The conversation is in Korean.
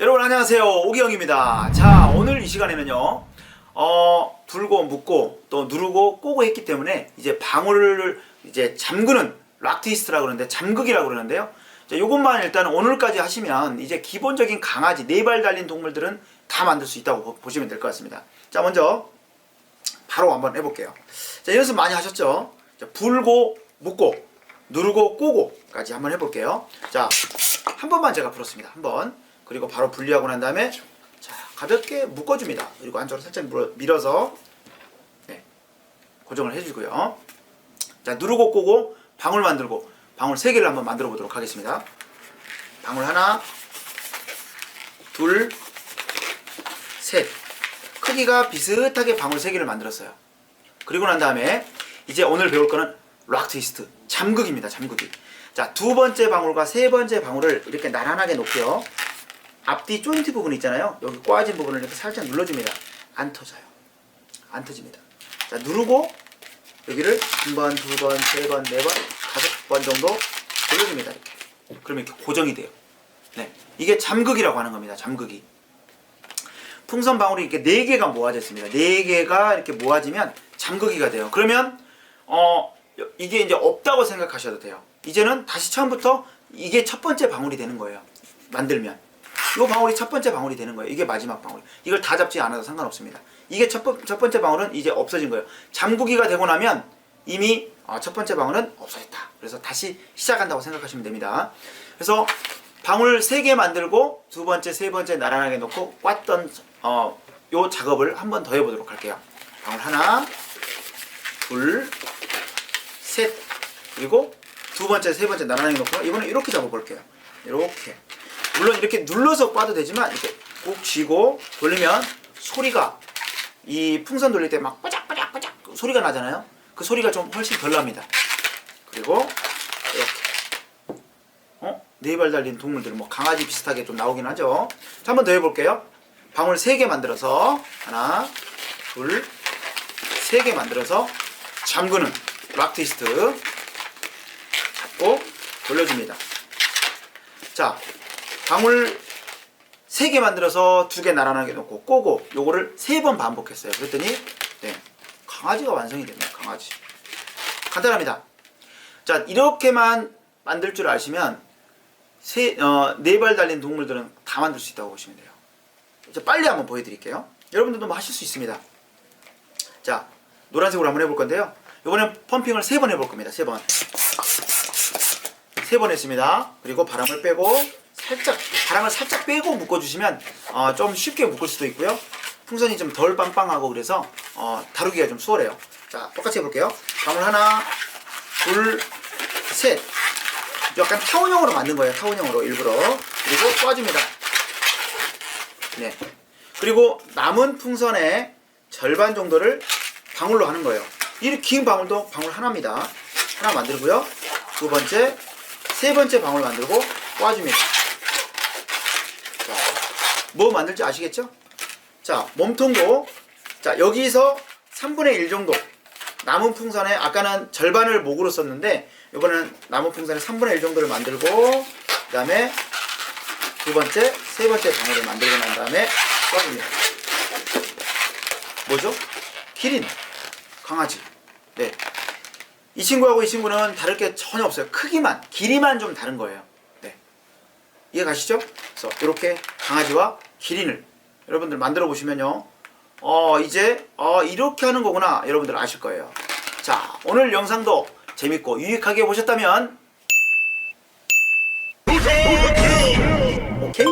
여러분 안녕하세요. 오기영입니다. 자 오늘 이 시간에는요 어 불고 묶고 또 누르고 꼬고 했기 때문에 이제 방울을 이제 잠그는 락트위스트라고 그러는데 잠그기라고 그러는데요. 자 요것만 일단 오늘까지 하시면 이제 기본적인 강아지 네 발 달린 동물들은 다 만들 수 있다고 보- 보시면 될 것 같습니다. 자 먼저 바로 한번 해볼게요. 자 연습 많이 하셨죠? 자, 불고 묶고 누르고 꼬고까지 한번 해볼게요. 자 한 번만 제가 불었습니다. 한번 그리고 바로 분리하고 난 다음에 자 가볍게 묶어줍니다. 그리고 안쪽으로 살짝 밀어, 밀어서 네, 고정을 해주고요. 자 누르고 꼬고 방울 만들고 방울 세 개를 한번 만들어 보도록 하겠습니다. 방울 하나 둘 셋. 크기가 비슷하게 방울 세 개를 만들었어요. 그리고 난 다음에 이제 오늘 배울 거는 락 트위스트 잠극입니다 잠극이. 자두 번째 방울과 세 번째 방울을 이렇게 나란하게 놓고요 앞뒤 조인트 부분 있잖아요. 여기 꼬아진 부분을 이렇게 살짝 눌러줍니다. 안 터져요. 안 터집니다. 자 누르고 여기를 한 번, 두 번, 세 번, 네 번, 다섯 번 정도 돌려줍니다 이렇게. 그러면 이렇게 고정이 돼요. 네. 이게 잠극이라고 하는 겁니다 잠극이. 풍선 방울이 이렇게 네 개가 모아져 있습니다. 네 개가 이렇게 모아지면 잠그기가 돼요. 그러면 어 이게 이제 없다고 생각하셔도 돼요. 이제는 다시 처음부터 이게 첫 번째 방울이 되는 거예요. 만들면 이 방울이 첫 번째 방울이 되는 거예요. 이게 마지막 방울. 이걸 다 잡지 않아도 상관없습니다. 이게 첫, 번- 첫 번째 방울은 이제 없어진 거예요. 잠그기가 되고 나면 이미 어, 첫 번째 방울은 없어졌다. 그래서 다시 시작한다고 생각하시면 됩니다. 그래서 방울 3개 만들고 두 번째, 세 번째 나란하게 놓고 꽈던 어, 요 작업을 한 번 더 해보도록 할게요. 방울 하나, 둘, 셋, 그리고 두 번째, 세 번째 나란하게 놓고 이번엔 이렇게 잡아볼게요. 이렇게. 물론 이렇게 눌러서 꽈도 되지만 이렇게 꾹 쥐고 돌리면 소리가 이 풍선 돌릴 때막 빠작빠작빠작 소리가 나잖아요. 그 소리가 좀 훨씬 덜 납니다. 그리고 이렇게 어? 네 발 달린 동물들 뭐 강아지 비슷하게 좀 나오긴 하죠. 자, 한번 더 해볼게요. 방울 3개 만들어서 하나, 둘, 세 개 만들어서 잠그는 락 트위스트 잡고 돌려줍니다. 자, 방울 3개 만들어서 두개 나란하게 놓고 꼬고 요거를 세번 반복했어요. 그랬더니 네, 강아지가 완성이 됩니다. 강아지. 간단합니다. 자, 이렇게만 만들 줄 아시면 세, 어, 네발 달린 동물들은 다 만들 수 있다고 보시면 돼요. 이제 빨리 한번 보여드릴게요. 여러분들도 뭐 하실 수 있습니다. 자, 노란색으로 한번 해볼 건데요. 이번엔 펌핑을 세 번 해볼 겁니다. 세 번. 세 번 했습니다. 그리고 바람을 빼고 살짝 바람을 살짝 빼고 묶어주시면 어, 좀 쉽게 묶을 수도 있고요. 풍선이 좀 덜 빵빵하고 그래서 어, 다루기가 좀 수월해요. 자, 똑같이 해볼게요. 방울 하나, 둘, 셋. 약간 타원형으로 만든 거예요. 타원형으로 일부러. 그리고 꽈줍니다. 네. 그리고 남은 풍선의 절반 정도를 방울로 하는 거예요. 이 긴 방울도 방울 하나입니다. 하나 만들고요. 두 번째, 세 번째 방울 만들고 꽈줍니다. 자, 뭐 만들지 아시겠죠? 자, 몸통도 자, 여기서 3분의 1 정도 남은 풍선에 아까는 절반을 목으로 썼는데 이번에는 남은 풍선의 3분의 1 정도를 만들고 그 다음에 두 번째, 세 번째 방울을 만들고 난 다음에 쏴줍니다. 뭐죠? 기린, 강아지. 네. 이 친구하고 이 친구는 다를 게 전혀 없어요. 크기만, 길이만 좀 다른 거예요. 네. 이해 가시죠? 그래서 이렇게 강아지와 기린을 여러분들 만들어 보시면요. 어, 이제 어, 이렇게 하는 거구나 여러분들 아실 거예요. 자, 오늘 영상도 재밌고 유익하게 보셨다면 오케이.